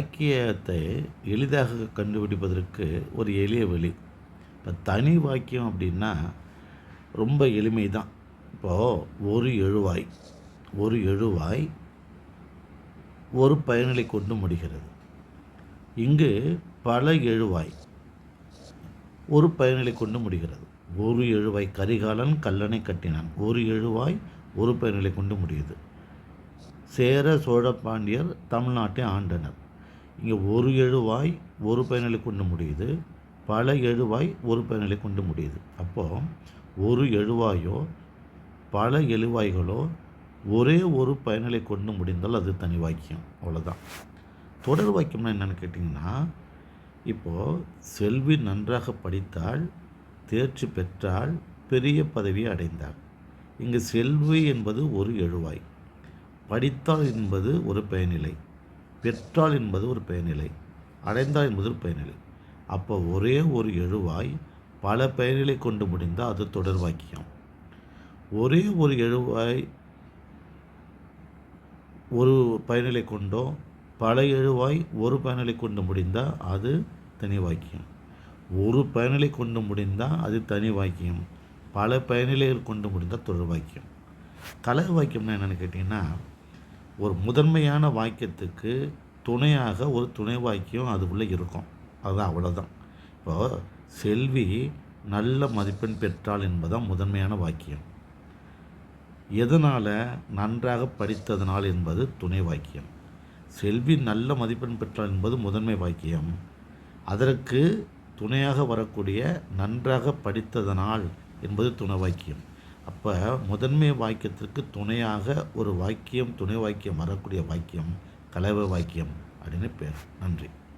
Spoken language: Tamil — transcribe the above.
வாக்கியத்தை எளிதாக கண்டுபிடிப்பதற்கு ஒரு எளிய வழி. இப்போ தனி வாக்கியம் அப்படின்னா ரொம்ப எளிமை தான் இப்போது ஒரு எழுவாய் ஒரு எழுவாய் ஒரு பயனிலை கொண்டு முடிகிறது. இங்கு பல எழுவாய் ஒரு பயனிலை கொண்டு முடிகிறது. ஒரு எழுவாய் கரிகாலன் கல்லணை கட்டினான். ஒரு எழுவாய் ஒரு பயனிலை கொண்டு முடியுது. சேர சோழ பாண்டியர் தமிழ்நாட்டை ஆண்டனர். இங்கே ஒரு எழுவாய் ஒரு பயனலை கொண்டு முடியுது. பல எழுவாய் ஒரு பயனலை கொண்டு முடியுது. அப்போது ஒரு எழுவாயோ பல எழுவாய்களோ ஒரே ஒரு பயனலை கொண்டு முடிந்தால் அது தனி வாக்கியம். அவ்வளோதான் தொடர் வாக்கியம்னா என்னென்னு கேட்டிங்கன்னா இப்போது செல்வி நன்றாக படித்தால் தேர்ச்சி பெற்றால் பெரிய பதவியை அடைந்தாள். இங்கு செல்வி என்பது ஒரு எழுவாய். படித்தால் என்பது ஒரு பயனிலை. பெற்றால் என்பது ஒரு பயனிலை அடைந்தால் என்பது ஒரு பயனிலை. அப்போ ஒரே ஒரு எழுவாய் பல பயனிலை கொண்டு முடிந்தால் அது தொடர் வாக்கியம் ஒரே ஒரு எழுவாய் ஒரு பயனிலை கொண்டோ பல எழுவாய் ஒரு பயனிலை கொண்டு முடிந்தால் அது தனி வாக்கியம் ஒரு பயனிலை கொண்டு முடிந்தால் அது தனி வாக்கியம் பல பயனிலைகள் கொண்டு முடிந்தால் தொடர் வாக்கியம் கலக வாக்கியம்னா என்னென்னு கேட்டிங்கன்னா ஒரு முதன்மையான வாக்கியத்துக்கு துணையாக ஒரு துணை வாக்கியம் அதுக்குள்ளே இருக்கும். அதுதான் அவ்வளோதான் இப்போ செல்வி நல்ல மதிப்பெண் பெற்றாள் என்பதான் முதன்மையான வாக்கியம். எதனால் நன்றாக படித்ததனால் என்பது துணை வாக்கியம். செல்வி நல்ல மதிப்பெண் பெற்றாள் என்பது முதன்மை வாக்கியம். அதற்கு துணையாக வரக்கூடிய நன்றாக படித்ததனால் என்பது துணை வாக்கியம். அப்போ முதன்மை வாக்கியத்திற்கு துணையாக ஒரு வாக்கியம் துணை வாக்கியம் வரக்கூடிய வாக்கியம் கலவை வாக்கியம் அப்படின்னு பேர். நன்றி.